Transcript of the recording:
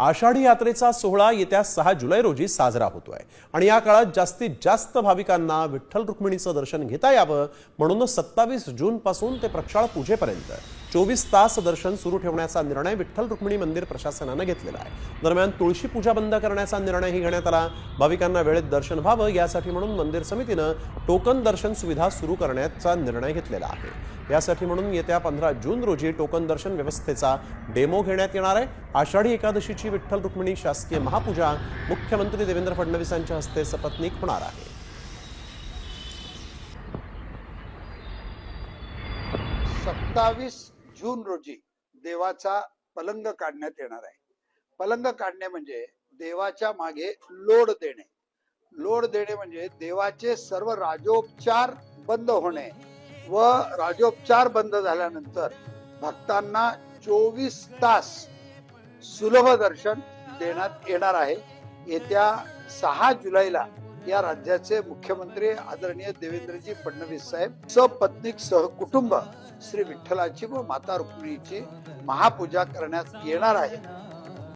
आषाढी यात्रेचा सोहळा येत्या सहा जुलै रोजी साजरा होतोय. आणि या काळात जास्तीत जास्त भाविकांना विठ्ठल रुक्मिणीचं दर्शन घेता यावं म्हणून सत्तावीस जून पासून ते प्रक्षाळ पूजेपर्यंत. चोवीस तास दर्शन सुरू ठेवण्याचा निर्णय विठ्ठल रुक्मिणी मंदिर प्रशासनानं घेतलेला आहे. दरम्यान तुळशी पूजा बंद करण्याचा निर्णयही घेण्यात आला. भाविकांना वेळेत दर्शन व्हावं यासाठी म्हणून मंदिर समितीनं टोकन दर्शन सुविधा सुरू करण्याचा निर्णय घेतलेला आहे. यासाठी म्हणून येत्या पंधरा जून रोजी टोकन दर्शन व्यवस्थेचा डेमो घेण्यात येणार आहे. आषाढी एकादशीची विठ्ठल रुक्मिणी शासकीय महापूजा मुख्यमंत्री देवेंद्र फडणवीसांच्या हस्ते सपत्नीक होणार आहे. सत्तावीस जून रोजी देवाचा पलंग काढण्यात येणार आहे. पलंग काढणे म्हणजे देवाच्या मागे लोड देणे. लोड देणे म्हणजे देवाचे सर्व राजोपचार बंद होणे व राजोपचार बंद झाल्यानंतर भक्तांना चोवीस तास सुलभ दर्शन देण्यात येणार आहे. येत्या सहा जुलैला या राज्याचे मुख्यमंत्री आदरणीय देवेंद्रजी फडणवीस साहेब सपत्नीक सहकुटुंब श्री विठ्ठलाची व माता रुक्मिणीची महापूजा करण्यात येणार आहे.